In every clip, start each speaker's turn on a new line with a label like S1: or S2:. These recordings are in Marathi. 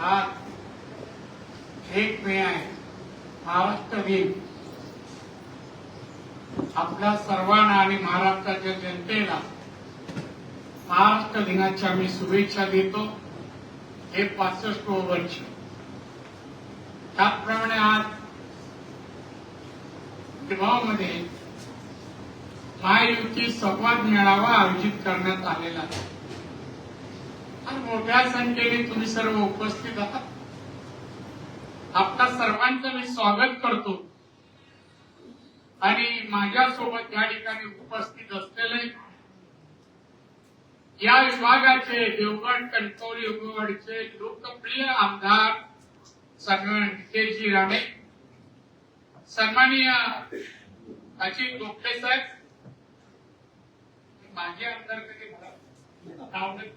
S1: आज एक मे आहे महाराष्ट्र दिन आपल्या सर्वांना आणि महाराष्ट्राच्या जनतेला महाराष्ट्र दिनाच्या मी शुभेच्छा देतो. हे पासष्ट वर्ष. त्याचप्रमाणे आज विभागामध्ये महायुती संवाद मेळावा आयोजित करण्यात आलेला आहे. मोठ्या संख्येने तुम्ही सर्व उपस्थित आहात. आपल्या सर्वांचं मी स्वागत करतो. आणि माझ्यासोबत या ठिकाणी उपस्थित असलेले या विभागाचे देवगड कणकवली विभागाचे लोकप्रिय आमदार सन्मान नितेशजी राणे सन्माननीय अजित गोखले साहेब. माझे आमदार कधी मला नाव नाही.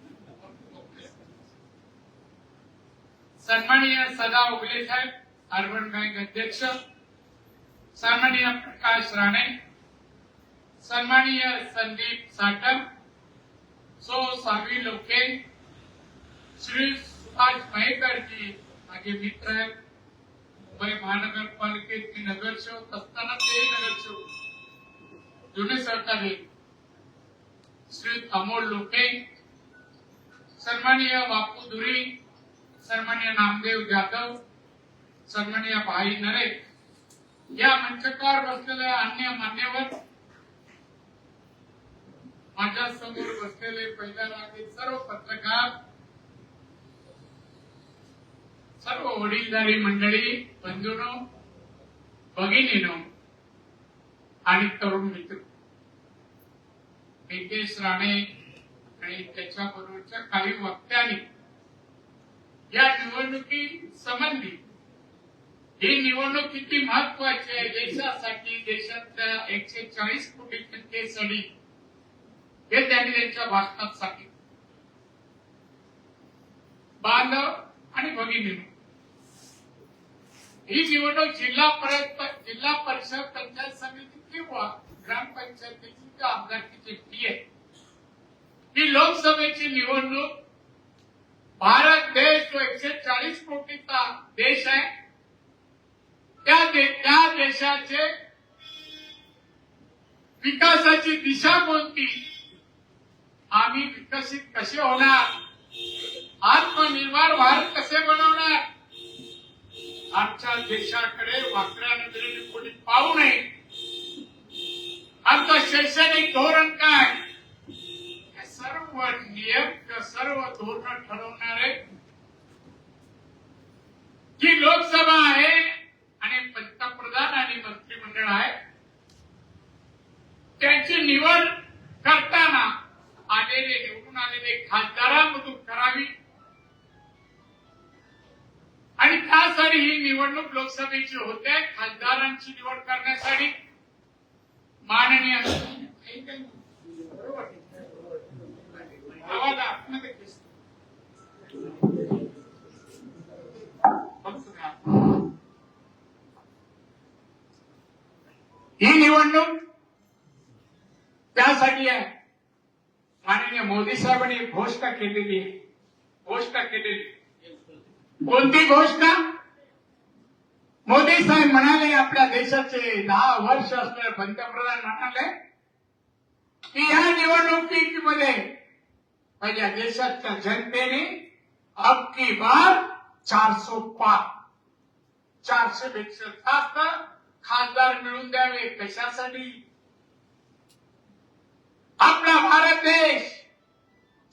S1: सन्माननीय सदा उगले साहेब अर्बन बँक अध्यक्ष सन्माननीय प्रकाश राणे सन्माननीय संदीप साटम सो सावी लोके श्री सुभाष मयेकरजी माझे मित्र आहेत मुंबई महानगरपालिकेत मी नगरसेवक असताना ते नगरसेवक जुने सरकारी श्री अमोल लोके सन्माननीय बापू धुरी सन्मान्य नामदेव जाधव सन्मान्य भाई नरे या मंचकावर बसलेल्या अन्य मान्यवर माझ्यासमोर बसलेले पहिल्या रांगेत सर्व पत्रकार सर्व वडीलधारी मंडळी बंधूनो भगिनीनो आणि तरुण मित्र. नितेश राणे आणि त्याच्याबरोबरच्या काही वक्त्यांनी या निवडणुकी संबंधी ही निवडणूक किती महत्वाची आहे? देशासाठी देशातल्या एकशे चाळीस कोटी जनतेसाठी हे त्यांनी त्यांच्या भाषणात सांगितलं. बांधव आणि भगिनी ही निवडणूक जिल्हा परत जिल्हा परिषद पंचायत समिती किंवा ग्रामपंचायतीची किंवा आमदारकीची फी आहे. ही लोकसभेची निवडणूक भारत देश जो एकशे चाळीस कोटीचा देश आहे. त्या दे, त्या देशाचे विकासाची दिशा कोणती? आम्ही विकसित कसे होणार? आत्मनिर्भर भारत कसे बनवणार? आमच्या देशाकडे वाकड्या नजरेने कोणी पाहू नये. आमचं शैक्षणिक धोरण काय? सर्व नियम सर्व धोरण ठरवणारे जी लोकसभा आहे आणि पंतप्रधान आणि मंत्रिमंडळ आहे त्यांची निवड करताना आलेले निवडून आलेले खासदारांमधून करावी. आणि त्यासाठी ही निवडणूक लोकसभेची होते खासदारांची निवड करण्यासाठी माननीय आवाज आतमध्ये ही निवडणूक त्यासाठी आहे. माननीय मोदी साहेबांनी घोषणा केलेली घोषणा केलेली कोणती घोषणा? मोदी साहेब म्हणाले आपल्या देशाचे दहा वर्ष असलेले पंतप्रधान म्हणाले की या निवडणुकीमध्ये माझ्या त्या जनतेने अबकी बार चारशे पाच चारशे पेक्षा जास्त खासदार मिळून द्यावे कशासाठी आपला भारत देश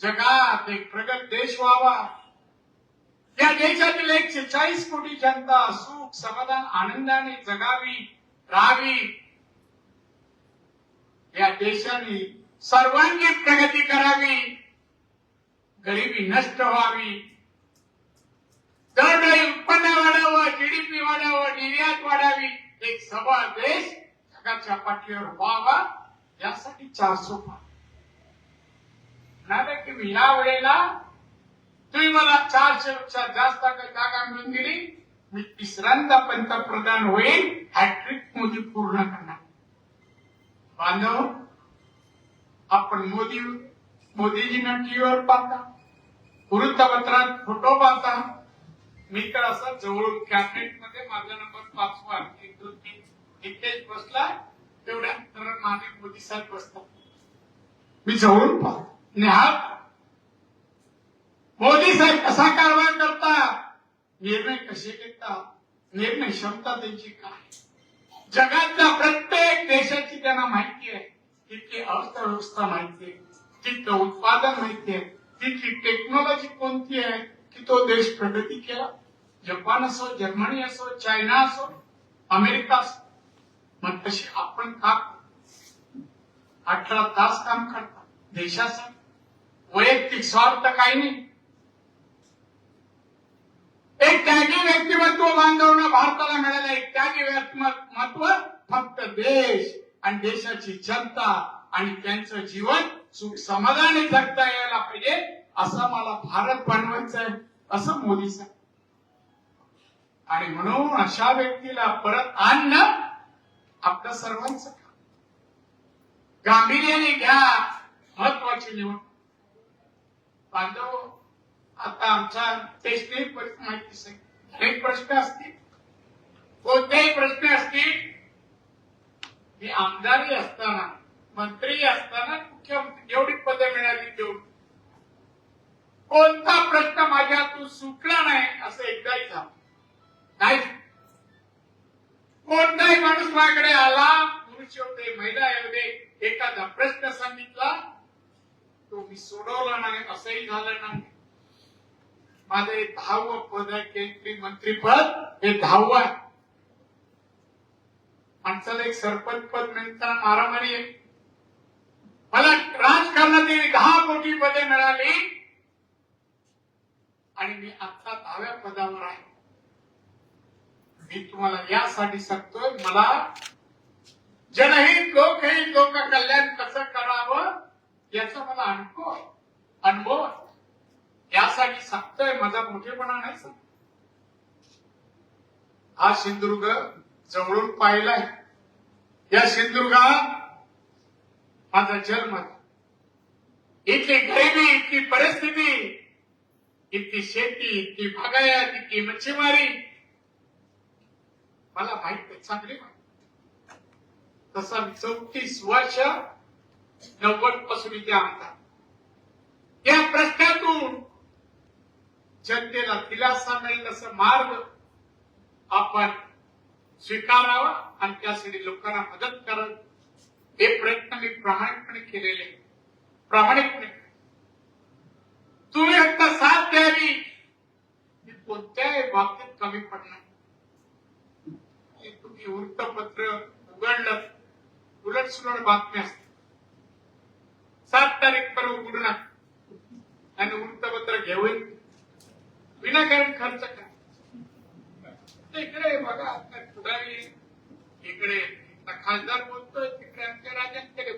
S1: जगात एक प्रगत देश व्हावा या देशातील एकशे चाळीस कोटी जनता सुख समाधान आनंदाने जगावी राहावी. या देशाने सर्वांगीण प्रगती करावी. गरिबी नष्ट व्हावी. दरडोई उत्पन्न वाढावं जीडीपी वाढावं निर्यात वाढावी. एक सभा देश जगाच्या पाठीवर व्हावा यासाठी चार सोपा. म्हणाले की मी या वेळेला तुम्ही मला चारशे पेक्षा जास्त जागा मिळून दिली. मी तिसऱ्यांदा पंतप्रधान होईल हॅट्रिक मोदी पूर्ण करणार. बांधव आपण मोदी मोदीजीनं टीव्हीवर पाहता वृत्तपत्रात फोटो पाहता. मी तर असं जवळून कॅबिनेटमध्ये माझा नंबर पाचवा एक दोन तीन इथेच बसला तेवढ्या तर माझे मोदी साहेब बसतात. मी जवळून पाहतो. निहाल मोदी साहेब कसा कारवाई करतात? निर्णय कसे घेतात? निर्णय क्षमता त्यांची काय? जगातल्या प्रत्येक देशाची त्यांना माहिती आहे. तिथली अर्थव्यवस्था माहिती आहे. तिथलं उत्पादन माहिती आहे तिथली टेक्नॉलॉजी कोणती आहे की तो देश प्रगती केला? जपान असो जर्मनी असो चायना असो अमेरिका असो. मग तशी आपण का अठरा तास काम करता देशाचं. वैयक्तिक स्वार्थ काही नाही. एक त्यागी व्यक्तिमत्व बांधवणं भारताला मिळालं एक त्यागी व्यक्तिमत्व फक्त देश आणि देशाची जनता आणि त्यांचं जीवन सुख समाधानी जगता यायला पाहिजे असा मला भारत बनवायचं आहे असं मोदी सांग आणि म्हणून अशा व्यक्तीला परत आणणं आपलं सर्वांच काम. गांभीर्याने घ्या महत्वाची निवड. बांधव आता आमच्या टेस्टही माहिती अनेक एक प्रश्न असतील. कोणतेही प्रश्न असतील. मी आमदारी असताना मंत्री असताना मुख्यमंत्री जेवढी पदं मिळाली तेवढी कोणता प्रश्न माझ्या तू सुटला नाही असं एकदाही झालं नाही. कोणताही माणूस माझ्याकडे आला पुरुष येऊ दे महिला येऊ दे एखादा प्रश्न सांगितला तो मी सोडवला नाही असंही झालं नाही. माझं हे दहावं पद आहे केंद्रीय मंत्रीपद हे दहावं आहे. माणसाला एक सरपंच पद मिळताना मारामारी आहे. मला राजकारणातील दहा कोटी पदे मिळाली. आणि मी आता दहाव्या पदावर आहे. मी तुम्हाला यासाठी सांगतोय मला जनहित लोकहित लोक कल्याण कसं करावं याचा मला अनुभव आहे. अनुभव यासाठी सांगतोय माझा मोठेपणा नाही सांग हा सिंधुदुर्ग जवळून पाहिलाय. या सिंधुदुर्गात माझा जन्म इतकी इथली गरिबी इतकी परिस्थिती इतकी शेती इतकी बागायत इतकी मच्छीमारी मला माहीत आहे चांगली माहिती तसा चौतीस वर्ष नव्वदपासून इथे आणतात या प्रश्नातून जनतेला दिलासा मिळेल असं मार्ग आपण स्वीकारावा आणि त्यासाठी लोकांना मदत करावी हे प्रयत्न मी प्रामाणिकपणे केलेले. प्रामाणिकपणे. तुम्ही फक्त साथ द्यावी. मी कोणत्याही बाबतीत कमी पडणार तुम्ही वृत्तपत्र उघडलं उलट सुलट बातम्या असतात सात तारीख पर्यंत उघडणार आणि. वृत्तपत्र घेऊन विनाकारण खर्च करा. इकडे बघा पुढारी. इकडे खासदार बोलतोय तिकडे आमच्या राजांकडे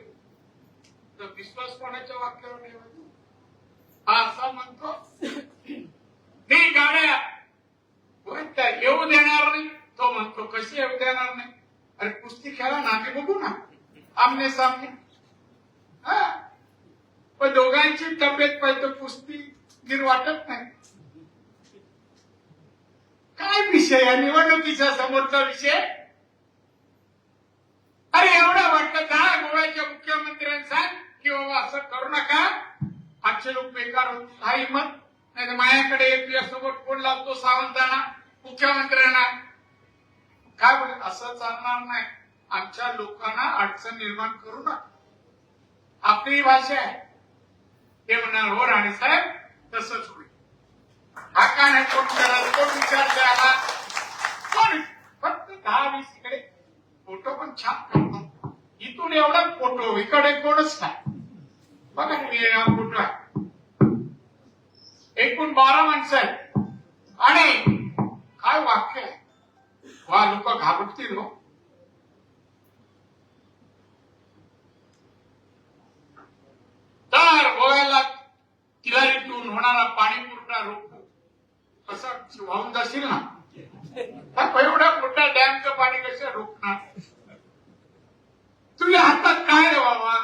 S1: तर विश्वास कोणाच्या वाक्यावर ठेवायचा हा असा म्हणतो मी गाड्या त्या येऊ देणार नाही? तो म्हणतो कशी येऊ देणार नाही? अरे कुस्ती खेळा ना आम्ही बघू ना. आमने सामने हा पण दोघांची तब्येत पाहिजे कुस्ती गिर वाटत नाही. काय विषय या निवडणुकीच्या समोरचा विषय? अरे एवढं वाटलं जा गोव्याच्या मुख्यमंत्र्यांनी सांग की बाबा असं करू नका. आजचे लोक बेकार होत नाही मग नाही तर माझ्याकडे तुझ्या सोबत कोण लावतो सावंतांना मुख्यमंत्र्यांना. काय बोल असं चालणार नाही. आमच्या लोकांना अडचण निर्माण करू नका. आपली भाषा आहे. ते म्हणणार हो राणे साहेब तसंच होईल. हा का नाही कोण करायला कोण विचार द्यायला कोण? फक्त दहा वीस इकडे. फोटो पण छान काढतात इथून एवढा फोटो इकडे कोणच नाही. बघा तुम्ही हा फोटो आहे. एकूण बारा माणसं आहेत. आणि काय वाक्य आहे? वा लोक घाबरतील हो तर गोव्याला तिलारीतून होणारा पाणी पुरवठा रोखू कसं वाहून जाशील ना हा एवढा मोठा डॅमचं पाणी कसं रोखणार तुझ्या हातात काय रे बाबा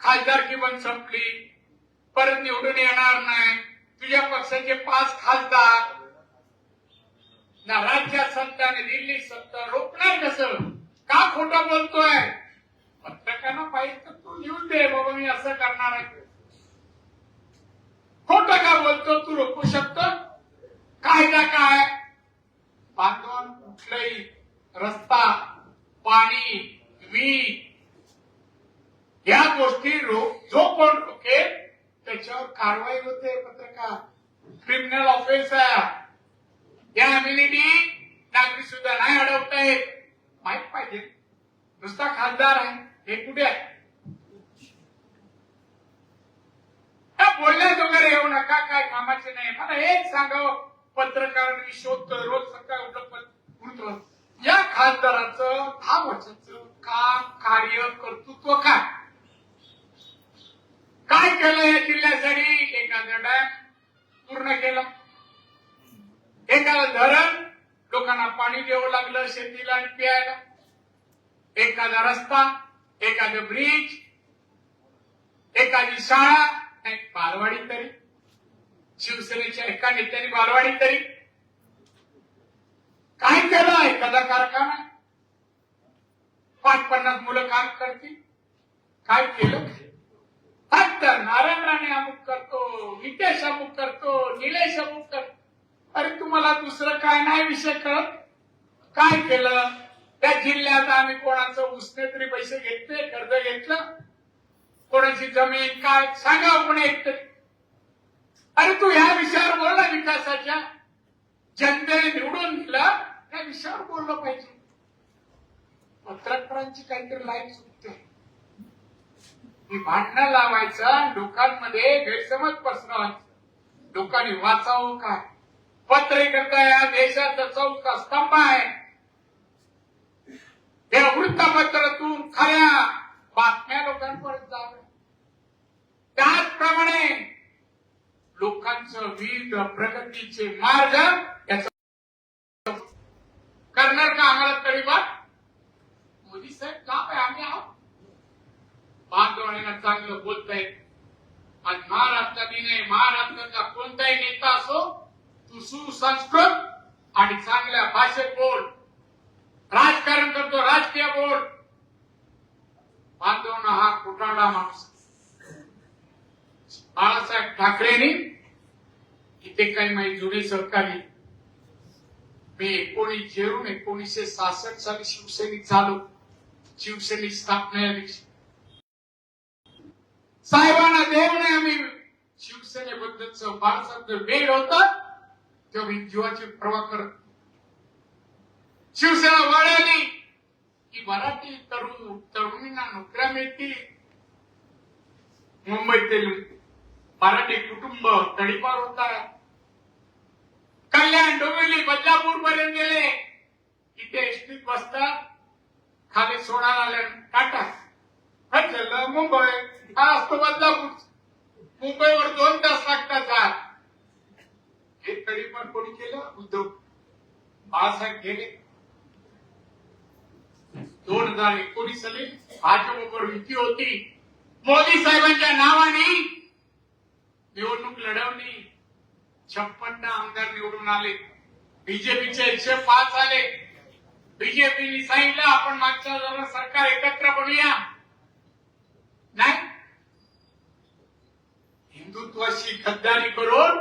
S1: खासदारकी पण संपली परत निवडून येणार नाही तुझ्या पक्षाचे पाच खासदार ना राज्यात सत्ता आणि दिल्ली सत्ता रोखणार कसं का खोटं बोलतोय पत्रकारांना पाहिजे तर तू लिहून दे बाबा मी असं करणार आहे खोटं का बोलतो तू रोखू शकतो कायदा काय बांधून कुठलाही रस्ता पाणी वीज या गोष्टी जो कोण रोखेल त्याच्यावर कारवाई होते पत्रकार. क्रिमिनल ऑफेन्स आहे या अम्युनिटी नागरिक सुद्धा नाही अडवता येत. माहीत पाहिजे. नुसता खासदार आहे. हे कुठे आहे? बोलण्यात वगैरे येऊ नका काय कामाचे नाही. मला एक सांगावं पत्रकारांनी शोधतोय रोज सकाळी उठलं या खासदाराचं दहा वर्षाचं काम कार्य कर्तृत्व काय? काय केलं या जिल्ह्यासाठी एखादं डॅम पूर्ण केलं. एखादं धरण लोकांना पाणी द्यावं लागलं शेतीला आणि प्यायला. एखादा रस्ता एखादं ब्रिज एखादी शाळा बालवाडी तरी. शिवसेनेच्या एका नेत्याने बालवाडी तरी. काय केलं एखादा कारखाना? पाच पन्नास मुलं काम करतील. काय केलं? फक्त नारायण राणे अमुक करतो नितेश अमुक करतो निलेश अमुक करतो अरे तुम्हाला दुसरं काय नाही विषय कळत? काय केलं? त्या जिल्ह्यात आम्ही कोणाचं उसने तरी पैसे घेतले कर्ज घेतलं? कोणाची जमीन काय? सांगा आपण एकतरी. अरे तू ह्या विषयावर बोल ना विकासाच्या. जनतेने निवडून दिला त्या विषयावर बोललं पाहिजे. पत्रकारांची काहीतरी लाईफ सुटते. की भांडणं लावायचं लोकांमध्ये गैरसमज पसरवायचं. लोकांनी वाचावं काय? पत्रकारिता या देशाचा चौथा स्तंभ आहे. या वृत्तपत्रातून खऱ्या बातम्या लोकांपर्यंत जाव्या त्याचप्रमाणे लोकांचं विविध प्रगतीचे मार्ग याचा करणार का आम्हाला तळीबात? मोदी साहेब काम आहे आम्ही आहोत. बांधवांना चांगलं बोलतायत आणि महाराष्ट्राने नाही महाराष्ट्राचा कोणताही नेता असो तू सुसंस्कृत आणि चांगल्या भाषेत बोल. राजकारण करतो राजकीय बोल. बांधवना हा कुटाळा माणूस बाळासाहेब ठाकरेंनी इथे काही माझी जुने सहकारी. मी एकोणीस जेरून एकोणीसशे सहासष्ट साली शिवसैनिक झालो. शिवसैनिक दिवशी साहेबांना देव नाही आम्ही. शिवसेनेबद्दलच बाळासाहेब वेळ होता तेव्हा मी जीवाची प्रवाह करत शिवसेना वाढली की मराठी तरुण तरुणींना नोकऱ्या मिळतील. मुंबईतील मराठी कुटुंब तडीपार होता. कल्याण डोंबिवली बदलापूर पर्यंत गेले. तिथे एसटीत बसतात. खाली सोडायला आल्या टाटा. काय झालं मुंबई. हा असतो बदलापूर मुंबईवर दोन तास लागतात जात हे पण कोणी केलं? उद्धव बाळासाहेब गेले. दोन हजार एकोणीस साली भाजपवर युती होती. मोदी साहेबांच्या नावाने निवडणूक लढवली. छप्पन्न आमदार निवडून आले. बीजेपीचे एकशे पाच आले बीजेपीने सांगितलं आपण मागच्या सरकार एकत्र बनूया. नाही. हिंदुत्वाशी खद्दारी करून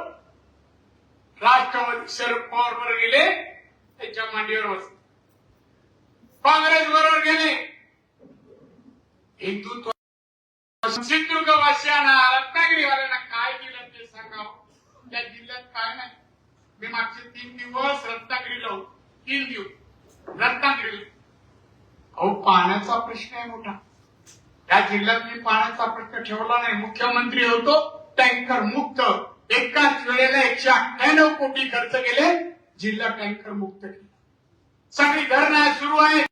S1: राष्ट्रवादी शरद पवार वर गेले त्यांच्या मांडीवर बसले. काँग्रेस बरोबर गेले. हिंदुत्व सिंधुदुर्ग वासियांना रत्नागिरीवाल्यांना काय दिलं ते सांगावं? त्या जिल्ह्यात काय नाही. मी मागचे तीन दिवस रत्नागिरीला होतो. तीन दिवस. रत्नागिरी अहो पाण्याचा प्रश्न आहे मोठा. या जिल्ह्यात मी पाण्याचा प्रश्न ठेवला नाही. मुख्यमंत्री होतो. टँकर मुक्त. एकाच वेळेला एकशे अठ्ठ्याण्णव कोटी खर्च केले जिल्हा टँकर मुक्त केला. सगळी धरणं सुरू आहे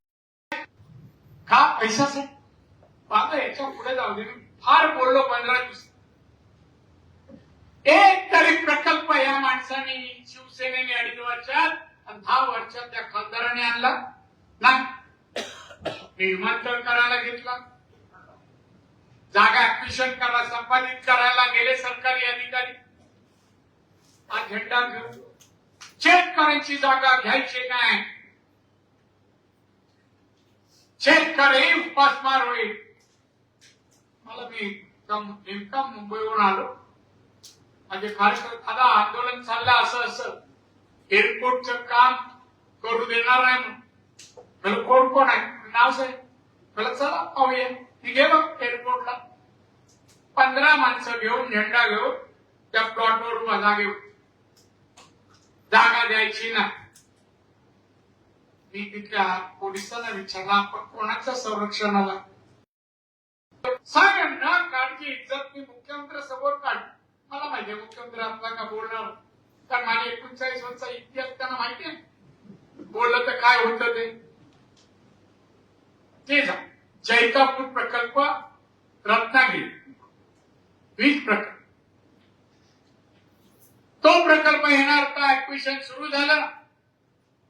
S1: का पैशाचे बाबा याच्यापुढे जाऊ दे. मी फार बोललो पंधरा दिवस. एक तरी प्रकल्प या माणसाने शिवसेनेने अडीच वर्षात आणि दहा वर्षात त्या खासदाराने आणला. नाही. विमानतळ करायला घेतला. जागा ऍडमिशन करा संपादित करायला गेले सरकारी अधिकारी. हा झेंडा घेऊन शेतकऱ्यांची जागा घ्यायची नाही. शेतकरी उपासमार होईल. मला मी नेमका मुंबईहून आलो. माझे कार्यकर्ते दादा आंदोलन चाललं असं असं. एअरपोर्टचं काम करू देणार आहे म्हणून. कोण कोण आहे? नाव साहेब मला चला पाहूया. मी गेलो एअरपोर्टला पंधरा माणसं घेऊन झेंडा घेऊन त्या प्लॉटवर उभा जागेवर जागा द्यायची ना मी तिथल्या पोलिसांना विचारला आपण कोणाच्या संरक्षणाला? सांग ना काळजी इज्जत मी मुख्यमंत्री समोर काढ. मला माहितीये मुख्यमंत्री आपला का बोलणार कारण माझ्या एकोणचाळीस वर्षाचा इतिहास त्यांना माहितीये बोललं तर काय होतं ते? ते जा जैतापूर प्रकल्प रत्नागिरी. वीज प्रकल्प. तो प्रकल्प येणार का ऍडमिशन सुरू झालं?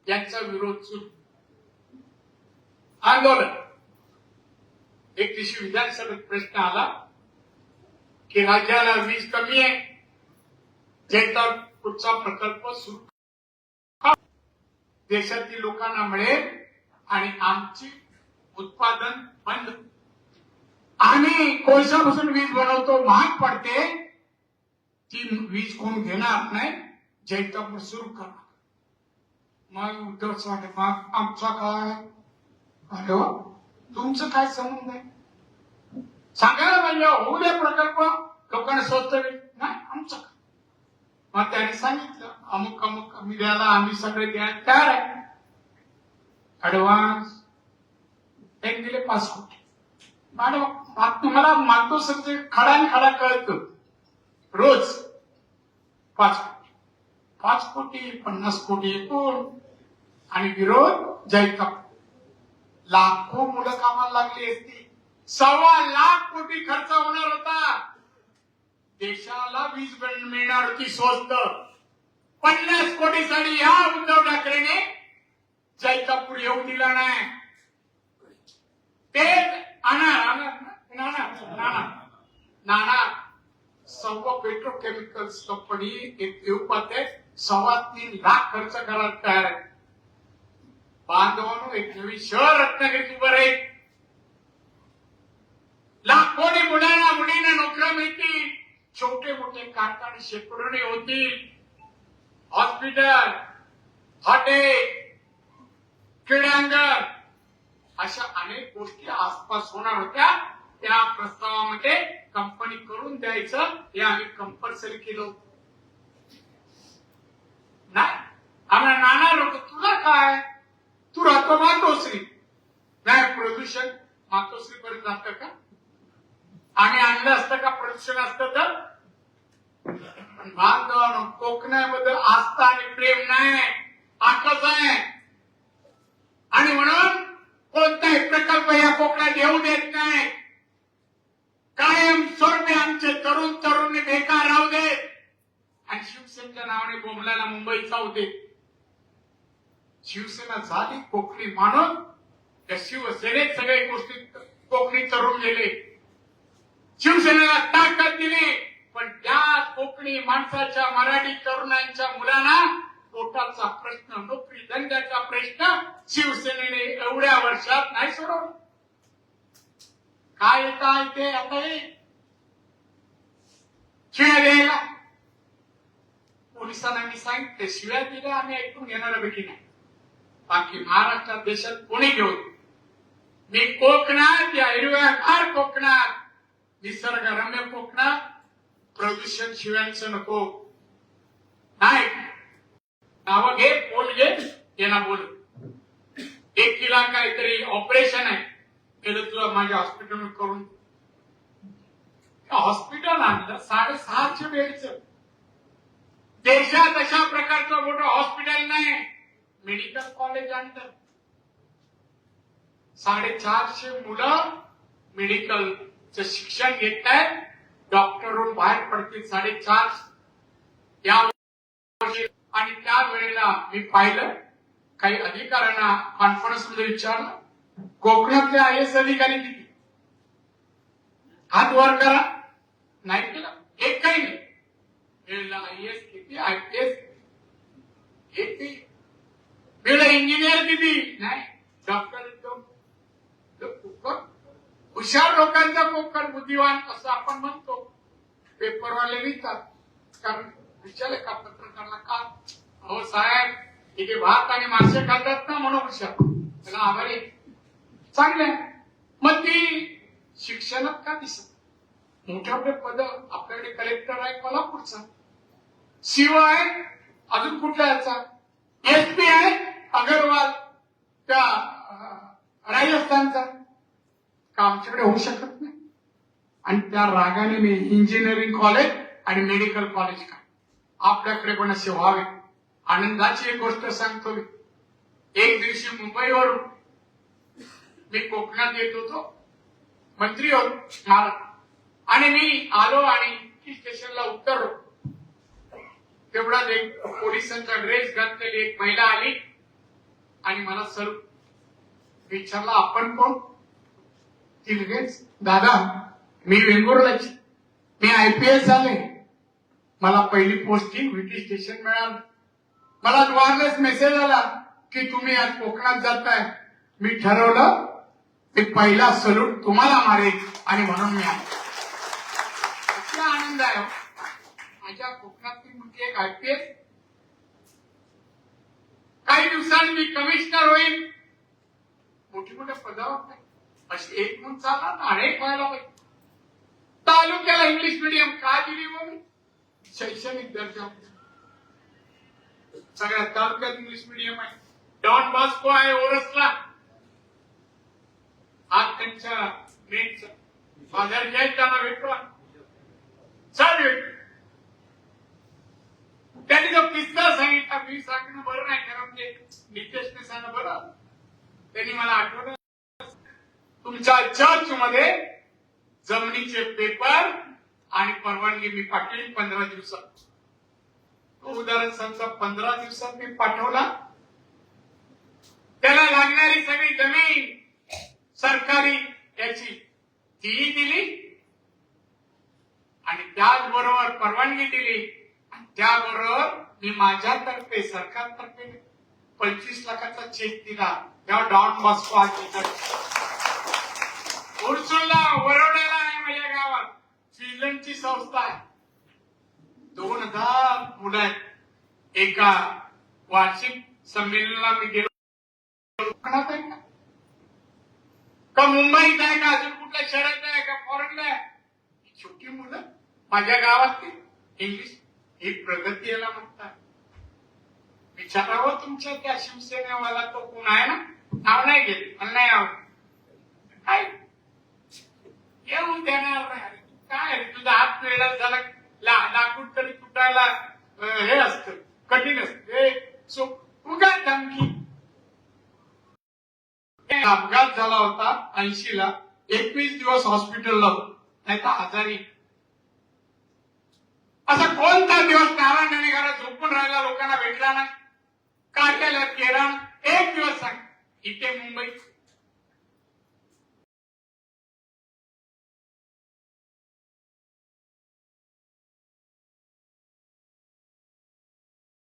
S1: यांचा विरोध सुरू. आंदोलन. एक दिवशी विधानसभेत प्रश्न आला की राज्याला वीज कमी आहे. जैतापूरचा प्रकल्प सुरू देशातील लोकांना मिळेल आणि आमची उत्पादन बंद. आम्ही कोळशापासून वीज बनवतो महाग पडते. ती वीज कोण घेणार नाही? जैतापूर सुरू करा. मग उद्धव साहेब मग आमचा काय? अरे हो, तुमचं काय संबंध आहे? सांगायला पाहिजे म्हणजे, होऊ दे प्रकल्प लोकांना स्वस्त नाही आमचं काय? मग त्याने सांगितलं अमुक अमुक कमी द्यायला आम्ही सगळे द्यायला तयार आहे ऍडव्हान्स त्यांनी दिले पाच कोटी मॅडम तुम्हाला मागतो सब्जेक्ट खडा खडा कळत रोज. पाच कोटी पाच कोटी पन्नास कोटी एकूण आणि विरोध जैता लाखो मुलं कामाला लागली असती. सव्वा लाख कोटी खर्च होणार होता. देशाला वीज बंड मिळणार होती स्वस्त. पन्नास कोटीसाठी ह्या उद्धव ठाकरेने जैतापूर येऊ दिला नाही. ते आणणार नाना नाना नाना. सव्वा पेट्रोकेमिकल्स कंपनी एक देऊ पाहते. सव्वा तीन लाख खर्च करायला तयार आहे बांधवानो एक नवी शहर रत्नागिरी उभं राहील. लाखोनी मुलांना मुलींना नोकऱ्या मिळतील. छोटे मोठे कारखाने शेकडोने होतील. हॉस्पिटल हॉटेल क्रीडांगण. अनेक गोष्टी आसपास होणार होत्या. त्या प्रस्तावामध्ये कंपनी करून द्यायचं. हे आम्ही कंपल्सरी केलं होतं. नाही. आम्हाला नाना लोक तुला काय? तू राहतो मातोश्री. नाही प्रदूषण मातोश्री पर्यंत जातं का? आम्ही आणलं असतं का प्रदूषण असतं तर? बांधव कोकणाबद्दल आस्था आणि प्रेम नाही. आकच आहे. आणि म्हणून कोणताही प्रकल्प या कोकणात येऊ देत नाही. कायम स्वरूपी आमचे तरुण तरुणी बेकार राहू दे आणि शिवसेनेच्या नावाने बोंबल्याला मुंबईचा होते शिवसेना झाली कोकणी मानून त्या शिवसेनेत सगळे गोष्टी कोकणी तरुण गेले. शिवसेनेला ताकद दिली. पण त्या कोकणी माणसाच्या मराठी तरुणांच्या मुलांना पोटाचा प्रश्न नोकरी धंद्याचा प्रश्न शिवसेनेने एवढ्या वर्षात नाही सोडवला. काय येता येते आता हे? शिव्या द्यायला पोलिसांना मी सांगितले शिव्या दिल्या आम्ही ऐकून घेणाऱ्यापैकी नाही बाकी महाराष्ट्रात देशात कोणी घेऊन मी कोकणात या हिरव्यागार कोकणात. निसर्गरम्य कोकणात. प्रदूषण शिव्यांचं नको. नाही. नावं घे बोल घे त्यांना बोल. एक किला काहीतरी ऑपरेशन आहे. केलं तुला माझ्या हॉस्पिटल करून. हॉस्पिटल आणलं साडेसहाशे बेडच देशात अशा प्रकारचं मोठं हॉस्पिटल नाही मेडिकल कॉलेज आणलं. साडेचारशे मुलं मेडिकलचं शिक्षण घेत आहेत डॉक्टरहून बाहेर पडतील साडेचार. या आणि त्या वेळेला मी पाहिलं काही अधिकाऱ्यांना कॉन्फरन्समध्ये विचारलं कोकणातले आय एस अधिकारी किती? हात वर करा. नाही केला. एक काही नाही. आय एस किती? आय पी एस किती? वेळ इंजिनियर किती? नाही डॉक्टर कोकण हुशार लोकांचा कोकण बुद्धिवान असं आपण म्हणतो. पेपरवाले लिहितात कारण विचारले का पत्रकारला का? अहो साहेब इथे भात आणि मासे खातात ना म्हणून हुशार त्याला आभारी चांगले आहे. मग ती शिक्षणात का दिसत? मोठे मोठे पद आपल्याकडे कलेक्टर आहे कोल्हापूरचा. शिवाय अजून कुठला याचा? एस पी आहे अगरवाल त्या राजस्थानचा. का आमच्याकडे होऊ शकत नाही? आणि त्या रागाने मी इंजिनिअरिंग कॉलेज आणि मेडिकल कॉलेज का आपल्याकडे पण असे व्हावे? आनंदाची एक गोष्ट सांगतो मी. एक दिवशी मुंबईवरून मी कोकणात येत होतो. मंत्री होतो आणि मी आलो आणि स्टेशनला उतरलो. तेवढाच एक पोलिसांचा ड्रेस घातलेली एक महिला आली आणि मला सर विचारला आपण कोण? ती लगेच दादा मी वेंगुर्लाची मी आयपीएस झाले मला पहिली पोस्टिंग व्हीटी स्टेशन मिळालं. मला वायरलेस मेसेज आला की तुम्ही आज कोकणात जाताय. मी ठरवलं ते पहिला सल्यूट तुम्हाला मारेल आणि म्हणून मी आलो. किती आनंद आहे. माझ्या कोकणातली मुलगी एक आयपीएस काही दिवसांनी मी कमिशनर होईल मोठी मोठ्या पदावर नाही. अशी एक म्हणून चालणार ना अनेक व्हायला पाहिजे. तालुक्याला इंग्लिश मिडियम का दिली मग मी? शैक्षणिक दर्जा. सगळ्या तालुक्यात इंग्लिश मिडियम आहे. डॉन बॉस्को आहे ओरसला. आज त्यांच्या मेनचा बाजार जाईल त्यांना भेटतो चल त्यांनी जो किस्सा सांगितला मी सांगणं बरं नाही कारण ते नितेशने सांगणं बरं त्यांनी मला आठवलं. तुमच्या चर्च मध्ये जमिनीचे पेपर आणि परवानगी मी पाठवली पंधरा दिवसात. तो उदाहरण सांगता पंधरा दिवसात मी पाठवला. त्याला लागणारी सगळी जमीन सरकारी त्याची तीही दिली. आणि त्याचबरोबर परवानगी दिली. आणि त्याबरोबर मी माझ्यातर्फे सरकारतर्फे पंचवीस लाखाचा चेक दिला. तेव्हा डॉन बॉस्को आज उर्सुला वरवड्याला आहे माझ्या गावात. फिनलंडची संस्था आहे. दोन हजार मुलं आहेत. एका वार्षिक संमेलनाला मी गेलो. का? मुंबईत आहे का? अजून कुठल्या शहरात आहे का? फॉरेनला आहे. छोटी मुलं माझ्या गावातली इंग्लिश ही प्रगती याला म्हणतात. विचारावं तुमच्या त्या शिवसेनेवाला तो कोण आहे ना? नाव नाही घेत. मला नाही आवडत. काय? येऊन देणार नाही. काय तुझा हात मिळणार झाला ला- लाकूड तरी तुटायला हे असत कठीण असतं. हे सो काय धमकी. अपघात झाला होता ऐंशी ला एकवीस दिवस हॉस्पिटलला होतो. नाही तर आजारी. असा कोणता दिवस नारायण घरात झोपून राहिला लोकांना भेटला नाही? काय केलं केरळ एक दिवस सांग. इथे मुंबईत